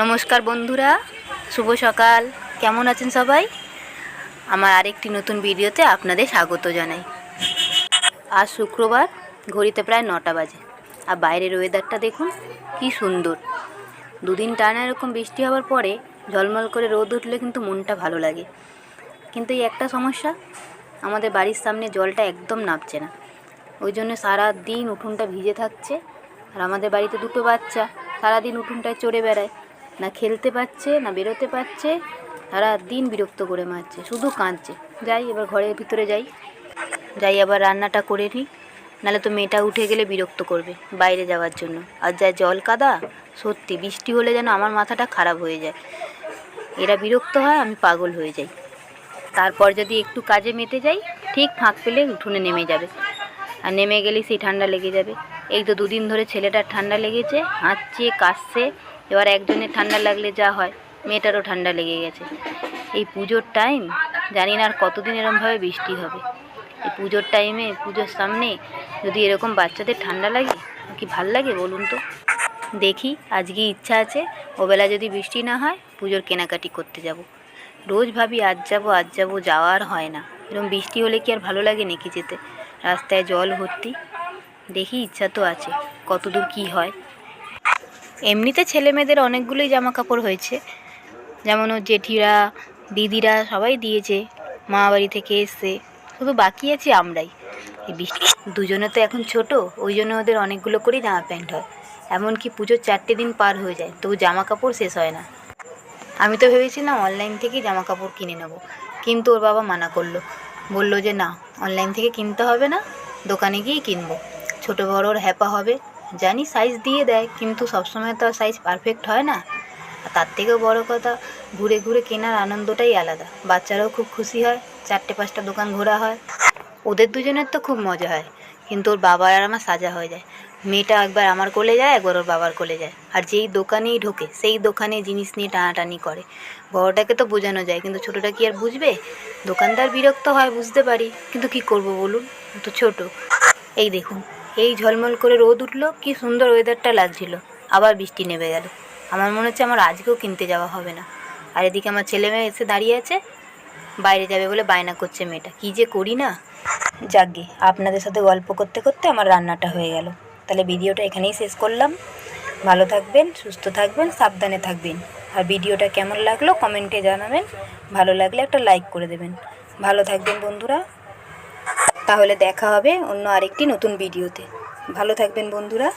নমস্কার বন্ধুরা, শুভ সকাল। কেমন আছেন সবাই? আমার আরেকটি নতুন ভিডিওতে আপনাদের স্বাগত জানাই। আজ শুক্রবার, ঘড়িতে প্রায় নটা বাজে। আর বাইরের ওয়েদারটা দেখুন, কি সুন্দর। দুদিন টানা এরকম বৃষ্টি হওয়ার পরে ঝলমল করে রোদ উঠলে কিন্তু মনটা ভালো লাগে। কিন্তু এই একটা সমস্যা, আমাদের বাড়ির সামনে জলটা একদম নামছে না। ওই জন্য সারা দিন উঠোনটা ভিজে থাকছে। আর আমাদের বাড়িতে দুটো বাচ্চা, সারাদিন উঠোনটায় চড়ে বেড়ায়। না খেলতে পারছে, না বেরোতে পারছে সারা দিন বিরক্ত করে মারছে, শুধু কাঁদছে। যাই, এবার ঘরের ভিতরে যাই। যাই, আবার রান্নাটা করে নিই। নাহলে তো মেয়েটা উঠে গেলে বিরক্ত করবে বাইরে যাওয়ার জন্য। আর যা জল কাদা, সত্যি বৃষ্টি হলে যেন আমার মাথাটা খারাপ হয়ে যায়। এরা বিরক্ত হয়, আমি পাগল হয়ে যাই। তারপর যদি একটু কাজে মেতে যাই, ঠিক ফাঁক পেলে উঠোনে নেমে যাবে। আর নেমে গেলেই সেই ঠান্ডা লেগে যাবে। এই তো দুদিন ধরে ছেলেটার ঠান্ডা লেগেছে, হাঁচছে, কাশছে, এবার একজনের ঠান্ডা লাগলে যা হয়, মেয়েটারও ঠান্ডা লেগে গেছে। এই পুজোর টাইম জানি না আর কতদিন এরমভাবে বৃষ্টি হবে। এই পুজোর টাইমে পুজোর সামনে যদি এরকম বাচ্চাদের ঠান্ডা লাগে, কি ভালো লাগে বলুন তো? দেখি আজকে ইচ্ছা আছে, ওবেলা যদি বৃষ্টি না হয়, পুজোর কেনাকাটি করতে যাব। রোজ ভাবি আজ যাব আজ যাব যাওয়ার হয় না। এরকম বৃষ্টি হলে কি আর ভালো লাগে নাকি যেতে? রাস্তায় জল ভর্তি। দেখি ইচ্ছা তো আছে কত দূর কী হয়। এমনিতে ছেলে মেয়েদের অনেকগুলোই জামা কাপড় হয়েছে, যেমন ওর জেঠিরা, দিদিরা সবাই দিয়েছে, মা বাড়ি থেকে এসছে, শুধু বাকি আছি আমরাই। দুজনে তো এখন ছোট, ওই জন্য ওদের অনেকগুলো করেই জামা প্যান্ট হয়। এমনকি পুজোর চারটে দিন পার হয়ে যায়, তবু জামা কাপড় শেষ হয় না। আমি তো ভেবেছিলাম অনলাইন থেকেই জামা কাপড় কিনে নেব, কিন্তু ওর বাবা মানা করল, বলল যে না, অনলাইন থেকে কিনতে হবে না, দোকানে গিয়েই কিনবো। ছোটো বড়োর হ্যাপা হবে। জানি সাইজ দিয়ে দেয়, কিন্তু সবসময় তো আর সাইজ পারফেক্ট হয় না। আর তার থেকেও বড় কথা, ঘুরে ঘুরে কেনার আনন্দটাই আলাদা। বাচ্চারাও খুব খুশি হয়, চারটে পাঁচটা দোকান ঘোরা হয়। ওদের দুজনের তো খুব মজা হয়, কিন্তু ওর বাবার আর আমার সাজা হয়ে যায়। মেয়েটা একবার আমার কোলে যায়, একবার ওর বাবার কোলে যায়। আর যেই দোকানেই ঢোকে, সেই দোকানে জিনিস নিয়ে টানাটানি করে। বড়টাকে তো বোঝানো যায়, কিন্তু ছোটোটা কি আর বুঝবে? দোকানদার বিরক্ত হয়, বুঝতে পারি। কিন্তু কি করব বলুন? তো ছোটো। এই দেখুন। এই ঝলমল করে রোদ উঠল, কি সুন্দর ওয়েদারটা লাগছিল। আবার বৃষ্টি নেমে গেল। আমার মনে হচ্ছে আমার আজকেও কিনতে যাওয়া হবে না। আর এদিকে আমার ছেলে মেয়ে এসে দাঁড়িয়ে আছে। বাইরে যাবে বলে বায়না করছে মেয়েটা। কী যে করি না? যাকগে, আপনাদের সাথে গল্প করতে করতে আমার রান্নাটা হয়ে গেল। তাহলে ভিডিওটা এখানেই শেষ করলাম। ভালো থাকবেন, সুস্থ থাকবেন, সাবধানে থাকবেন। আর ভিডিওটা কেমন লাগল কমেন্টে জানাবেন। ভালো লাগলে একটা লাইক করে দেবেন। ভালো থাকবেন বন্ধুরা। তাহলে দেখা হবে অন্য আরেকটি নতুন ভিডিওতে। ভালো থাকবেন বন্ধুরা।